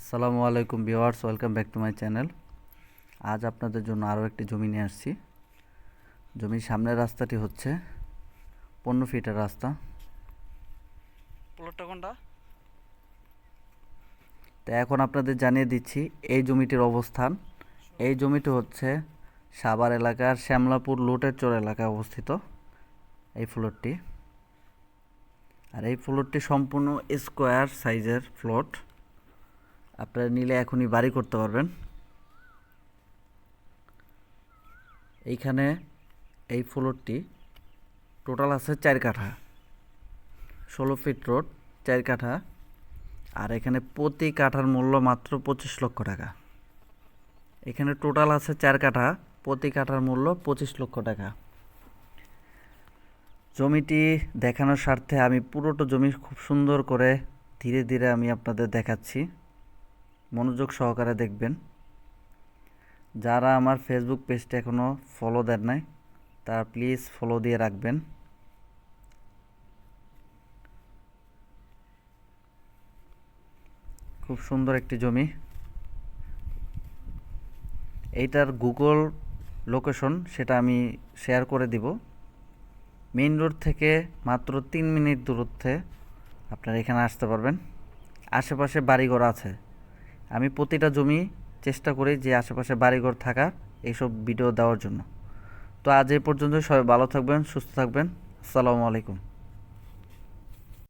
আসসালামু আলাইকুম viewers welcome back to my channel. আজ আপনাদের জন্য আরও একটি জমি নিয়ে আসছি। জমির সামনের রাস্তাটি হচ্ছে পনেরো ফিটের রাস্তা। প্লটটা কোনটা? তো এখন আপনাদের জানিয়ে দিচ্ছি এই জমিটির অবস্থান। এই জমিটি হচ্ছে সাভার এলাকার শ্যামলাপুর লুটের চর এলাকায় অবস্থিত এই ফ্লোরটি আর এই ফ্লোরটি সম্পূর্ণ স্কোয়ার সাইজের ফ্লোট আপনারা নিলে এখনই বাড়ি করতে পারবেন। এইখানে এই ফ্লোরটি টোটাল আছে চার কাঠা। ষোলো ফিট রোড, চার কাঠা। আর এখানে প্রতি কাঠার মূল্য মাত্র পঁচিশ লক্ষ টাকা। এখানে টোটাল আছে চার কাঠা, প্রতি কাঠার মূল্য পঁচিশ লক্ষ টাকা। জমিটি দেখানোর স্বার্থে আমি পুরোটা জমি খুব সুন্দর করে ধীরে ধীরে আমি আপনাদের দেখাচ্ছি। মনোযোগ সহকারে দেখবেন। যারা আমার ফেসবুক পেজটা এখনও ফলো দেন নাই, তারা প্লিজ ফলো দিয়ে রাখবেন। খুব সুন্দর একটি জমি। এইটার গুগল লোকেশন সেটা আমি শেয়ার করে দিব। মেইন রোড থেকে মাত্র তিন মিনিট দূরত্বে আপনারা এখানে আসতে পারবেন। আশেপাশে বাড়িঘর আছে। আমি প্রতিটা জমি চেষ্টা করি যে আশেপাশে বাড়িঘর থাকা এইসব ভিডিও দেওয়ার জন্য। তো আজ এই পর্যন্ত সবাই ভালো থাকবেন, সুস্থ থাকবেন। আসসালামু আলাইকুম।